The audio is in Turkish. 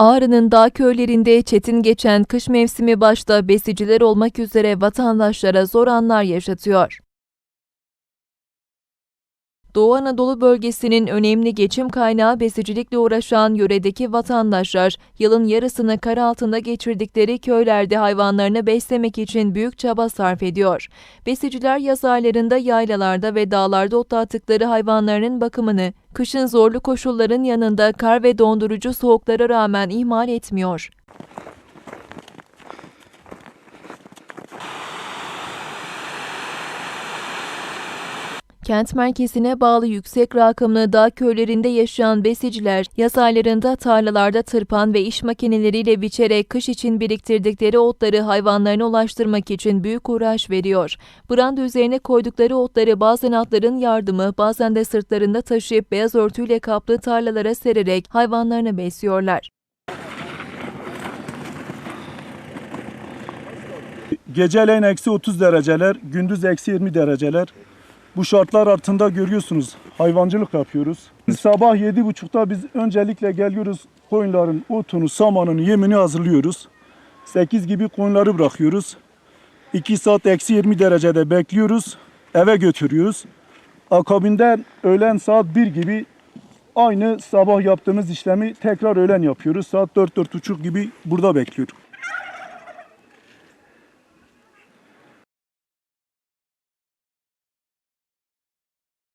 Ağrı'nın dağ köylerinde çetin geçen kış mevsimi başta besiciler olmak üzere vatandaşlara zor anlar yaşatıyor. Doğu Anadolu bölgesinin önemli geçim kaynağı besicilikle uğraşan yöredeki vatandaşlar, yılın yarısını kar altında geçirdikleri köylerde hayvanlarını beslemek için büyük çaba sarf ediyor. Besiciler yaz aylarında yaylalarda ve dağlarda otlattıkları hayvanlarının bakımını, kışın zorlu koşulların yanında kar ve dondurucu soğuklara rağmen ihmal etmiyor. Kent merkezine bağlı yüksek rakımlı dağ köylerinde yaşayan besiciler, yaz aylarında tarlalarda tırpan ve iş makineleriyle biçerek kış için biriktirdikleri otları hayvanlarına ulaştırmak için büyük uğraş veriyor. Branda üzerine koydukları otları bazen atların yardımı, bazen de sırtlarında taşıyıp beyaz örtüyle kaplı tarlalara sererek hayvanlarını besliyorlar. Geceleyin eksi 30 dereceler, gündüz eksi 20 dereceler. Bu şartlar altında görüyorsunuz hayvancılık yapıyoruz. Biz sabah 7.30'da biz öncelikle geliyoruz koyunların otunu, samanını, yemini hazırlıyoruz. 8 gibi koyunları bırakıyoruz. 2 saat eksi 20 derecede bekliyoruz. Eve götürüyoruz. Akabinde öğlen saat 1 gibi aynı sabah yaptığımız işlemi tekrar öğlen yapıyoruz. Saat 4-4.30 gibi burada bekliyoruz.